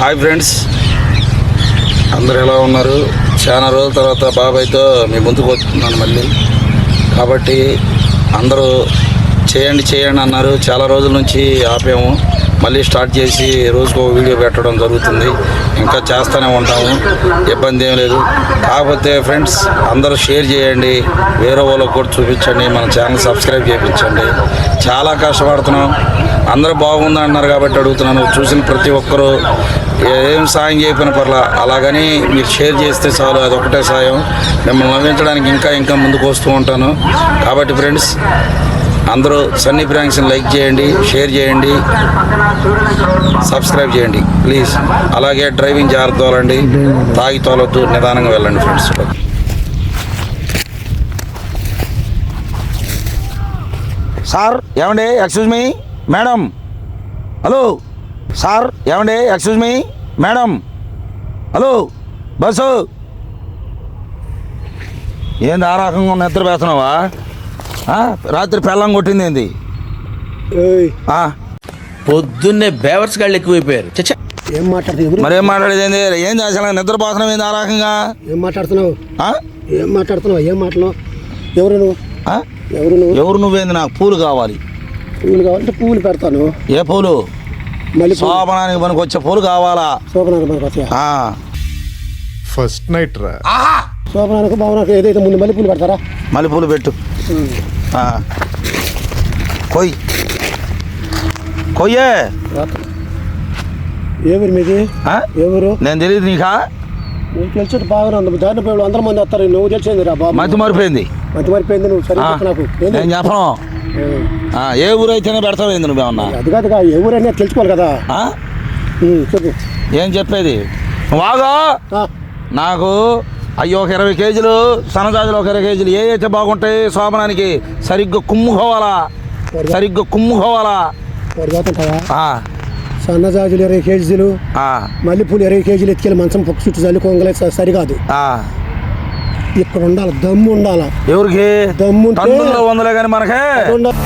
Hi friends అందరు ఎలా ఉన్నారు? చాలా రోజుల తర్వాత బాబాయ్తో మీ ముందుకు వస్తున్నాను మళ్ళీ. కాబట్టి అందరూ చేయండి చేయండి అన్నారు. చాలా రోజుల నుంచి ఆపాము. మళ్ళీ స్టార్ట్ చేసి రోజుకు ఒక వీడియో పెట్టడం జరుగుతుంది. ఇంకా చేస్తూనే ఉంటాము. ఇబ్బంది ఏం లేదు. కాకపోతే ఫ్రెండ్స్ అందరూ షేర్ చేయండి. వేరే వాళ్ళకు కూడా చూపించండి. మన ఛానల్ సబ్స్క్రైబ్ చేయించండి. చాలా కష్టపడుతున్నాం. అందరూ బాగుంది అన్నారు కాబట్టి అడుగుతున్నాను. చూసిన ప్రతి ఒక్కరూ ఏం సాయం చేయకపోయిన పర్లా. అలాగని మీరు షేర్ చేస్తే చాలు అది ఒకటే సాయం. మిమ్మల్ని నవ్వించడానికి ఇంకా ఇంకా ముందుకు వస్తూ ఉంటాను. కాబట్టి ఫ్రెండ్స్ అందరూ సన్నీ ప్రాంక్స్ని లైక్ చేయండి షేర్ చేయండి సబ్స్క్రైబ్ చేయండి ప్లీజ్. అలాగే డ్రైవింగ్ జాగ్రత్త తోలండి తాగి తోలొద్దు నిదానంగా వెళ్ళండి ఫ్రెండ్స్. సార్ ఏమండి? Excuse me madam? Hello sir ఏమండి? Excuse me madam. Hello bus. ఏంది ఆ రకంగా నిద్ర వేస్తున్నావా ఆ? రాత్రి పెళ్ళం కొట్టింది ఏంది? ఏయ్, ఆ, పొద్దున్నే బేవర్స్ గాళ్ళు ఎక్కువైపోయారు. ఏం మాట్లాడుతున్నావు మరేం మాట్లాడేది ఏంది? ఏం చేసాను నిద్రపోతున్నావు ఏంది ఆ రకంగా? ఏం మాట్లాడుతున్నావు? ఆ? ఏం మాట్లాడుతున్నావు? ఏం మాటలు ఎవరు నువ్వు? ఆ? ఎవరు నువ్వు? ఎవరు నువ్వేంది? నాకు పూలు కావాలి. పువ్వులు కావాలంటే పువ్వులు పెడతాను. ఏ పూలు? శోభనానికి మనకు వచ్చే పూలు కావాలా? శోభనానికి మనకు ఆ. ఫస్ట్ నైట్ రా. శోభనానికి భవనానికి ఏదైతే ముందు మళ్ళీ పూలు పెడతారా? మల్లెపూలు పెట్టు. ఆ. కొయ్. కొయ్యే. ఎవరు మీది? ఎవరు నేను తెలియదు నీకా? నీకు తెలిసి బాగా ఉంది. దారిన పోయి అందరి మంది వస్తారు. నువ్వు తెలిసింది రా బాబు. మతి మరిపోయింది. మతి మరిపోయింది నువ్వు. సరే నాకు? నేను చెప్పను? ఏ, ఏ ఊరు అయితేనే పెడతావేంది నువ్వేమన్నా అది కాదుగా ఎవరైనా తెలుసుకోవాలి కదా. చెప్పు. ఏం చెప్పేది? వాగా! నాకు అయ్యో ఒక ఇరవై కేజీలు సన్నజాజులు ఒక ఇరవై కేజీలు ఏ అయితే బాగుంటాయి శోభనానికి సరిగ్గా కుమ్ముకోవాలా? సరిగ్గా కుమ్ముకోవాలా? సన్నజాజులు ఇరవై కేజీలు మల్లెపూలు ఇరవై కేజీలు ఎత్తుకెళ్ళి మంచం పక్క చుట్టూ చల్లుకోగలే సరికాదు. ఇక్కడ ఉండాలి దమ్ము ఉండాలి. ఎవరికి? టన్నుల్లో వందలే కానీ మనకే.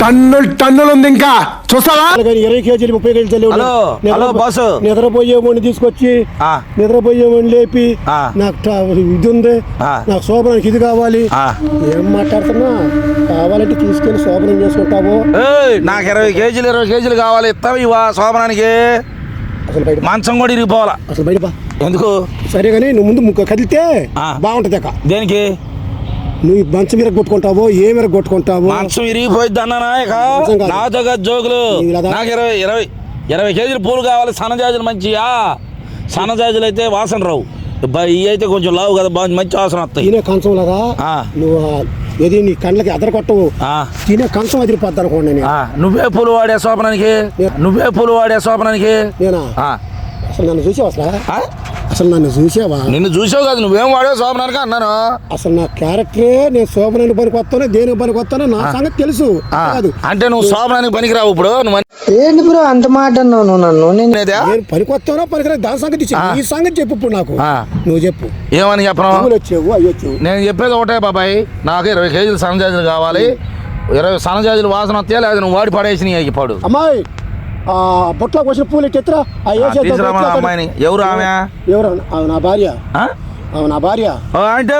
టన్నులు టన్నులు ఉంది ఇంకా. చూస్తావా కానీ ఇరవై కేజీలు ముప్పై కేజీలు చల్లి హలో, హలో, బాసు. నిద్రపోయేవాడిని తీసుకొచ్చి ఆ, నిద్రపోయేవాడిని లేపి ఆ. నాకు ఇది ఉంది. ఆ. నాకు శోభనానికి ఇది కావాలి. ఆ. ఏం మాట్లాడుతున్నా? కావాలంటే తీసుకెళ్ళి శోభనం చేసుకుంటావు? ఏయ్, నాకు ఇరవై కేజీలు ఇరవై కేజీలు కావాలి. ఇస్తావు ఇవా శోభనానికి. మంచం కూడా ఇరిగిపోవాలా? అసలు బయట. ఎందుకు? సరే కానీ నువ్వు ముందు ముక్క కదిలితే. బాగుంటుంది అక్క. దేనికి? నువ్వు మంచం మీద కొట్టుకుంటావో ఏ మీద కొట్టుకుంటావో మంచం ఇక మంచం కాదు. నాతో జోకులు. నాకు ఇరవై ఇరవై ఇరవై కేజీలు పూలు కావాలి సన్నజాజులు మంచియా? సన్నజాజులు అయితే వాసన రావు. ఇవి అయితే కొంచెం లావు కదా మంచి వాసన వస్తాయి. కంచం ఆ. నువ్వు ఏది నీ కళ్ళకి అదర కొట్టవు ఆ, తినే కంచం అదిరిపోద్ది అనుకోండి నువ్వే పూలు వాడే శోభనానికి? నువ్వే పూలు వాడే శోభనానికి? నేనా? ఆ, అసలు నన్ను చూసావా అసలు? అసలు నన్ను చూసావా? నిన్ను చూసావు కదా నువ్వేం వాడే శోభనానికి అన్నాను. అసలు నా క్యారెక్టరే నేను శోభనానికి పనికి వస్తానో దేనికి పనికి వస్తానో నా సంగతి తెలుసు. కాదు. అంటే నువ్వు శోభనానికి పనికిరావు ఇప్పుడు నువ్వు ఏంటి బ్రో అంత మాట అన్నావు నువ్వు నన్ను? నేను పనికి వస్తానో పనికిరా దాని సంగతి. ఈ సంగతి చెప్పు ఇప్పుడు నాకు. నువ్వు చెప్పు. ఏమని చెప్పను? వచ్చేవు అవి వచ్చేవు. నేను చెప్పేది ఒకటే బాబాయ్ నాకు ఇరవై కేజీలు సన్నజాజులు కావాలి. ఇరవై సన్నజాజులు వాసన వస్తే లేదా నువ్వు వాడి పడేసి ఇప్పుడు అమ్మాయి ఆ బొట్లో వచ్చిన పూలు ఎత్తెత్తురా ఆ అమ్మాయిని. ఎవరు ఆమె? ఎవరు? ఆమె నా భార్య? ఆ? ఆమె నా భార్య? ఓ అంటే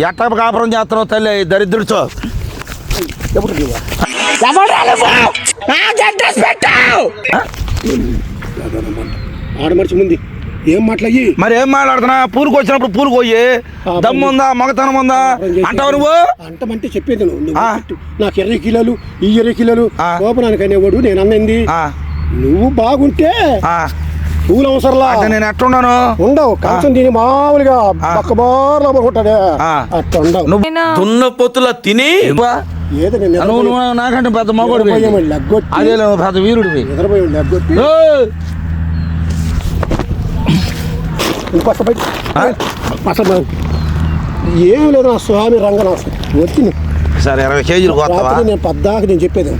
ఎట్ట కాపురం చేస్తున్నావు తల్లి? దరిద్రుడితో ఎప్పుడు నువ్వు? ఆడ మనిషి ముందు ఏం మాట్లాయి? మరి ఏం మాట్లాడుతున్నా పూరుకు వచ్చినప్పుడు పూరుకు పోయి దమ్ము ఉందా? మగతనం ఉందా? అంటావు నువ్వు? అంటమంటే చెప్పేది ఆ. నాకు ఇరవై కిలోలు ఈ ఇరవై కిలోలు ఆ. కోపనానికి అనేవాడు నేను అన్నది. ఆ, నువ్వు బాగుంటే. పూలు అవసరంలా నేను ఎట్టున్నాను ఉండవు. కంచం దీని మామూలుగా. పక్క బార్లో ఆ. అట్లా ఉండవు నువ్వు దున్న పొత్తుల తిని నువ్వా? నాకంటే పెద్ద మగోడు అదే పెద్ద ఆ? అసలు ఏం లేదు నా స్వామి రంగన వచ్చింది. సరే ఇరవై కేజీలు నేను పద్దాక నేను చెప్పేది.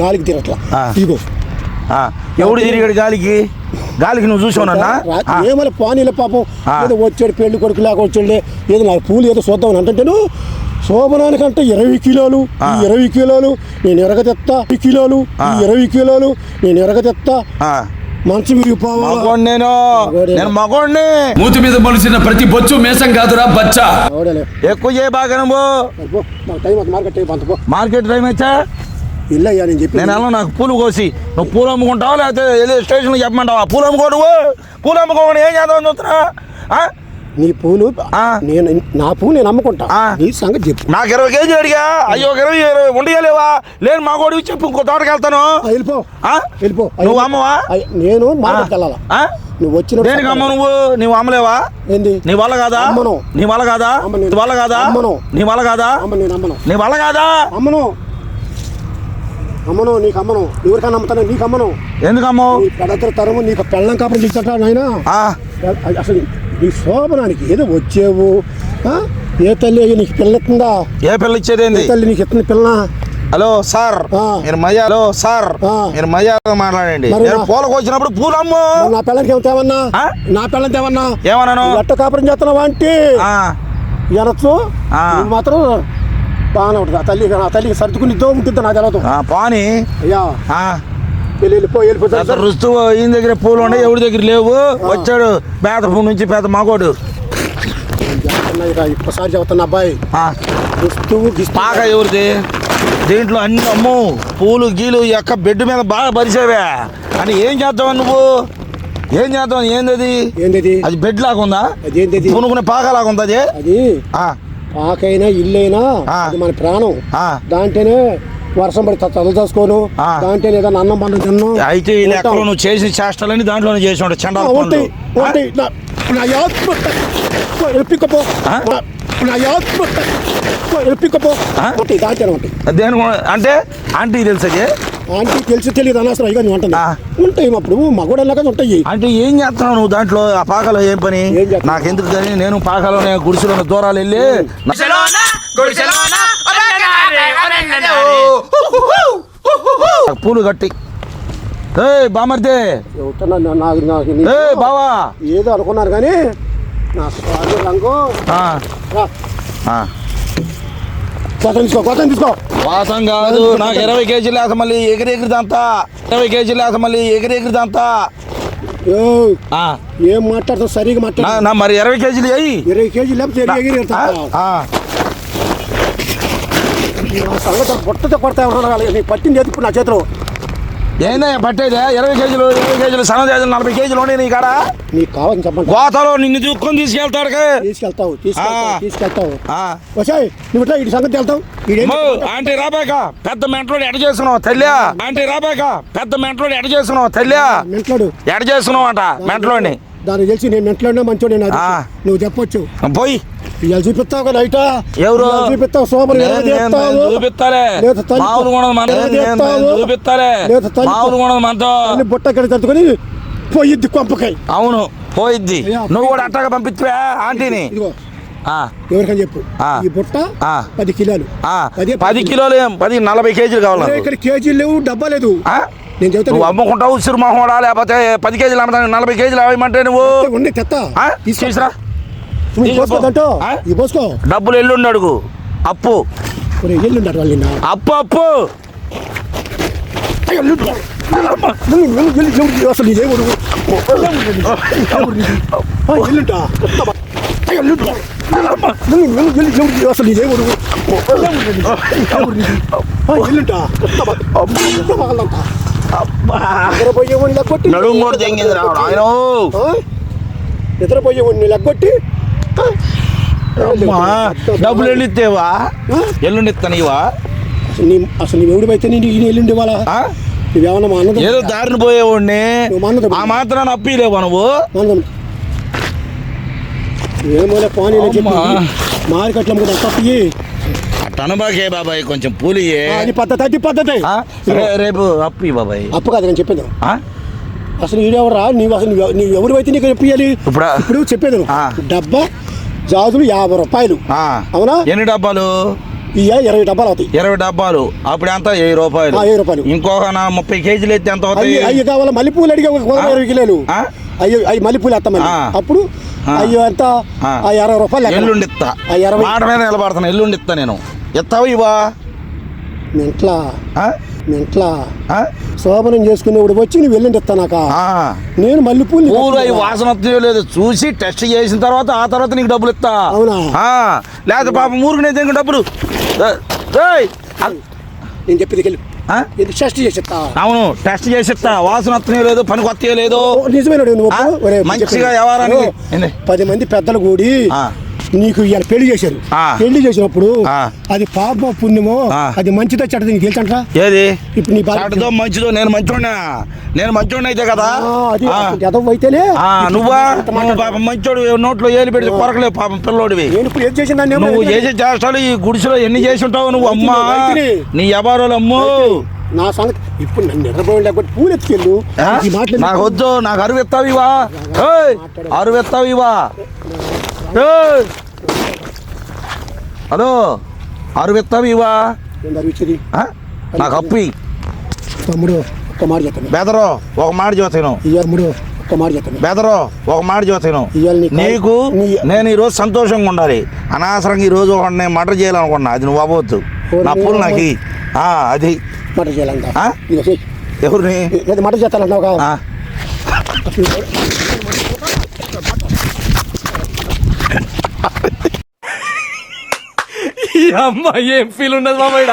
గాలికి తిరట్లా. ఆ. ఎవడు తిరిగాడు గాలికి? గాలికి నువ్వు చూసావునన్నా రాత్రి ఏమైనా పానీల పాపం. ఏదో వచ్చాడు పెళ్ళి కొడుకు లాగా వచ్చాడులే. ఏదో నాకు పూలు ఏదో చూద్దామని అంటుంటేను శోభనానికంటే ఇరవై కిలోలు ఈ ఇరవై కిలోలు నేను ఎరగ తెత్తా ఈ కిలోలు ఈ ఇరవై కిలోలు నేను ఎరగ తెత్తా మంచి నేను. నేను మగోడిని. మూతి మీద మొలిసిన ప్రతి బొచ్చు మేసం కాదురా బచ్చా. ఎక్కువ చేయ బాగా మార్కెట్ టైం మార్కెట్ టైం వచ్చా ఇల్లు అయ్యా నేను చెప్పి నేను వెళ్ళను నాకు పూలు కోసి నువ్వు పూలు అమ్ముకుంటావా లేకపోతే వెళ్ళి స్టేషన్లో చెప్పమంటావా? పూలు అమ్ముకో నువ్వు పూలు అమ్ముకోమని ఏం చేద్దామని చూస్తున్నా? నీ పూలు. నేను నా పూలు నేను అమ్ముకుంటా. నీ సంగతి చెప్పు. నాకు ఇరవై కేజీలు అడిగా. అయ్యో ఇరవై ఇరవై ఉండలేవా లేని మా కోడికి చెప్పు ఇంకో తోటకి వెళ్తాను. వెళ్ళిపో? వెళ్ళిపో. నువ్వు అమ్మవా? నేను మార్కెట్కి వెళ్ళాలా? నువ్వు వచ్చిన దేనికి అమ్మ నువ్వు? నువ్వు అమ్మలేవా? ఏంది? నీ వల్ల కాదా? అమ్మను. నీ వల్ల కాదా? నీ వల్ల కాదా? అమ్మను. నీ వల్ల కాదా? అమ్మ నేను అమ్మను. నీ వల్ల కాదా? అమ్మను. అమ్మను నీకు అమ్మను ఎవరికైనా అమ్ముతాను నీకు అమ్మను ఎందుకు అమ్మవు పెడతర తరము నీకు పెళ్ళం కాపురం తీసట నాయన. అసలు నీ శోభనానికి ఏదో వచ్చేవు? ఆ? ఏ తల్లి నీకు పిల్లెత్తుందా ఏ పిల్ల ఇచ్చేది ఏ ఏంది తల్లి నీకు ఎత్తుంది పిల్ల హలో సార్. మీరు మజా హలో సార్. మీరు మజాగా మాట్లాడండి. నేను పూలకు వచ్చినప్పుడు పూలు అమ్ము నా పిల్లలకి ఏం తేవన్నా? ఆ? నా పిల్లని తేవన్నా? ఏమన్నాను? ఎట్ట కాపురం చేస్తున్నావా అంటే ఎనొచ్చు మాత్రం బాగానే ఉంటుంది. ఆ తల్లి ఆ తల్లికి సర్దుకుని దో ఉంటుంది నాకు తెలవదు. ఆ, పాని. అయ్యా. ఆ, వెళ్ళి వెళ్ళిపో వెళ్ళిపో పెద్ద రుస్తు ఈయన దగ్గర పూలు ఉండే ఎవరి దగ్గర లేవు? వచ్చాడు పేద పూ నుంచి పెద్ద మగోడు. ఒక్కసారి చెబుతున్నా అబ్బాయి. గిస్తువు పాక ఎవరిది? దీంట్లో అన్ని అమ్ము పూలు గీలు యొక్క బెడ్ మీద బాగా పరిచేవే. అని ఏం చేద్దావు నువ్వు? ఏం చేద్దాం? ఏంది అది ఏంది అది బెడ్ లాగా ఉందా? కొనుక్కునే పాక లాగా ఉందా అది? అది. ఆ, పాకైనా ఇల్లైనా. అది మన ప్రాణం. దాంట్లోనే వర్షం పడి ఆ. దాంట్లోనే ఏదైనా అన్నం పండు తిన్ను అయితే నువ్వు చేసిన చేష్టలని దాంట్లోనే చేసి ఉంటావు చండాల ఉంటాయి? ఉంటాయి నా- ఎప్పికపో? నా ఎప్పికపో? ఉంటాయి దాంట్లోనే అంటే ఆంటీ తెలుసా? ఆంటీ తెలిసి తెలియదు అనవసరం ఇక నువ్వు ఉంటుంది. ఉంటాయి అప్పుడు మగోడల్లాగా ఉంటాయి. అంటే ఏం చేస్తున్నావు నువ్వు దాంట్లో? ఆ పాకలో ఏం పని? ఏం చేస్తున్నావు? నాకెందుకు కానీ నేను పాకలోనే గుడిసెలో దూరాలు వెళ్ళి నా- నాకు పూలు కట్టి. ఏ బామర్దే. నా- నాకు నాకు ఏ నీకు బావా. ఏదో అనుకున్నారు కానీ నాకు కాళ్ళు రంగు. ఆ, రా, ఆ. కొత్త తీసుకో కొత్త తీసుకో. వాసం కాదు నాకు ఇరవై కేజీలు వేస మళ్ళీ ఎగిరి ఎగిరి దంతా ఇరవై కేజీలు వేస మళ్ళీ ఎగిరి ఎగిరి దంతా ఏ, మాట్లాడతావు? సరిగా మాట్లాడు. మరి ఇరవై కేజీలు అయ్యి ఇరవై కేజీలు లేకపోతే ఎగిరి సంగతి పొట్టతో కొడతా నీకు పట్టింది ఇప్పుడు నా చేతిలో? ఏందయ్యా పట్టేదే? ఇరవై కేజీలు ఇరవై కేజీలు సన్న కేజీలు నలభై కేజీలు ఉన్నాయి నీ కాడ? నీకు కావాలని చెప్పండి గోతలో నిన్ను చూసుకొని తీసుకెళ్తాడు తీసుకెళ్తావు తీసుకెళ్తావు వచ్చాయి నువ్వు ఇట్లా ఇటు సంగతి వెళ్తావు? ఆంటీ రాబాక పెద్ద మెంట్లో ఎడ చేస్తున్నావు తల్లి? ఆంటీ రాబాక పెద్ద మెంట్లో ఎడ చేస్తున్నావు తల్లి? మెంట్లాడు. ఎడ చేస్తున్నావు అంట మెంట్లోని దానికి తెలిసి నేను మెంట్లోనే మంచోడే నాది ఆ. నువ్వు చెప్పొచ్చు. పోయి. ఇవాళ చూపిస్తావు కదా నైట్? ఎవరు? చూపిస్తావు సోమరు నేను- నేను- నేను చూపిస్తాలే. నేను- నేను. చూపిస్తాలే. బుట్ట కడి తట్టుకొని పోయిద్ది కొంపకాయ. అవును పోయిద్ది. నువ్వు కూడా అట్టగా పంపించవే ఆంటీని. ఎవరికని చెప్పు. ఈ బుట్ట. పది కిలోలు. పది కిలోలు ఏం? పది నలభై కేజీలు కావాలి. ఇక్కడ కేజీలు లేవు డబ్బా లేదు? నేను చెబుతాను నువ్వు అమ్ముకుంటావు ఉసిరి మొహం లేకపోతే పది కేజీలు అమ్ముతాను నలభై కేజీలు అవ్వమంటే నువ్వు ఉండి తెత్తా ఆ? తీసుకొస్తా. తీసురా నువ్వు తీసుకో. పోసుకోదంటో ఆ? ఈ పోసుకో డబ్బులు ఎల్లుండి అడుగు అప్పు ఒరే ఎల్లుండారు వాళ్ళు నిన్న అప్పు అప్పు అయ్యో, ఎల్లుండు. ఎల్లు, ఎల్లు, ఎల్లు, ఎల్లు, అసలు ఇదే ఊరు. ఎవరు నీది? ఆ, ఎల్లుంటా వస్తావా? అయ్యో, ఎల్లుండు. ఎల్లు, ఎల్లు, ఎల్లు, ఎల్లు, అసలు ఇదే ఊరు. ఎవరు నీది? ఆ, ఎల్లుంటా వస్తావా? వస్తావా వాళ్ళంతా? నిద్రపోయేవాడిని లెక్కొట్టి నడుము కూడా తెంగింది రా ఆయన. ఆ? నిద్రపోయేవాడిని లెక్కొట్టి ఆ? అమ్మా, డబ్బులు ఎల్లు ఇస్తేవా ఆ? ఎల్లుండి ఇస్తానివా అసలు నీ అసలు నేను ఈయన ఎల్లుండి ఇవ్వాలా? ఆ? నువ్వేమన్నా మా అన్నది ఏదో దారిని పోయేవాడిని. నువ్వు మా ఆ మాత్రాన్ని అప్పిలేవా నువ్వు? ఆనందం ఏమోలే పోనీ చెప్పి. అమ్మా. మార్కెట్లో అమ్ముకుంటా తప్పి. టనబాకే బాబాయ్ కొంచెం పూలి అది పద్ధతి. అది పద్ధతి రేపు అప్పి బాబాయ్. అప్పు కాదు నేను చెప్పేది? అసలు ఈడెవరా నీవు అసలు నువ్వు నీవు ఎవరివైతే నీకు చెప్పాలి ఇప్పుడు? ఇప్పుడు చెప్పేది. డబ్బా జాజులు యాభై రూపాయలు. ఆ. అవునా? ఎన్ని డబ్బాలు? ఇరవై డబ్బాలు అవుతాయి. ఇరవై డబ్బాలు. అప్పుడు ఎంత? వెయ్యి రూపాయలు. వెయ్యి రూపాయలు. ఇంకొక ముప్పై కేజీలు ఎత్తే ఎంత అవుతాయి? అయ్యి కావాలా? మల్లెపూలు అడిగే? ఇరవై కిలోలు? అయ్యో అయ్యి మల్లెపూలు ఎత్తామని. అప్పుడు. అయ్యో ఎంత? ఇరవై రూపాయలు. ఎల్లుండి ఇస్తా మాట మీద నిలబడతాను. ఎల్లుండి ఇస్తా నేను. ఇస్తావు ఇవా ఇంట్లో ఆ? మీ ఇంట్లో ఆ? శోభనం చేసుకునేప్పుడు వచ్చి నువ్వు వెళ్ళండి ఇస్తానాక. నేను మల్లెపూలు పూలు అవి వాసన లేదో చూసి టెస్ట్ చేసిన తర్వాత ఆ తర్వాత నీకు డబ్బులు ఇస్తా అవునా? లేకపోతే పాపం ఊరికి నేను దీనికి డబ్బులు నేను చెప్పేది వెళ్ళి ఆ? ఇది షష్టి చేసి ఇస్తా అవును టెస్ట్ చేసి ఇస్తా వాసన వస్తున్నాయో లేదో పనికి వస్తాయో లేదో నిజమేనా మంచిగా. వ్యవహారానికి. పది మంది పెద్దలు కూడి. నీకు ఇవాళ పెళ్ళి చేశారు. పెళ్ళి చేసినప్పుడు. అది పాప పుణ్యమో. అది మంచిదో చెడ్డది నీకు తెలుసంట ఏది? ఇప్పుడు నీ చెడ్డదో మంచిదో నేను మంచోడినా? నేను మంచోడిని అయితే కదా. ఎదవ అయితేనే నువ్వా? పాపం మంచోడు నోట్లో ఏలు పెడితే కొరకలేవు పాపం పిల్లోడివి. దాన్ని ఏమో నువ్వు ఎందుకంటే చేసే చేష్టాలు ఈ గుడిసెలో ఎన్ని చేసి ఉంటావు నువ్వు అమ్మా. నీ వ్యాపారాలు అమ్మో. నా సంగతి ఇప్పుడు నన్ను నిద్రపోయి లేకపోతే నాకు వద్దు నాకు అరువు ఎత్తావు ఇవా. అరువు ఎత్తావు ఇవా. హలో అరువు ఎత్తావు ఇవా? నాకు అప్పి తమ్ముడు ఒక్క మాట చెప్తాను బెదరో ఒక మాట చూతాను ఇయ్యారు ఒక్క మాట చెప్తాను బెదరో ఒక మాట చూతాను ఇవాళ నీ కాల్- నీకు నేను ఈరోజు సంతోషంగా ఉండాలి. అనవసరంగా ఈరోజు ఒకటి నేను మటర్ చేయాలనుకున్నా అది నువ్వు అవ్వద్దు. నా పూలు నాకు అది. మాట చేయాలంట. ఎవరిని? ఏది మాట చేస్తానంటావు ఆ, ఈ అమ్మ ఏం ఫీల్ ఉండదు మామయ్య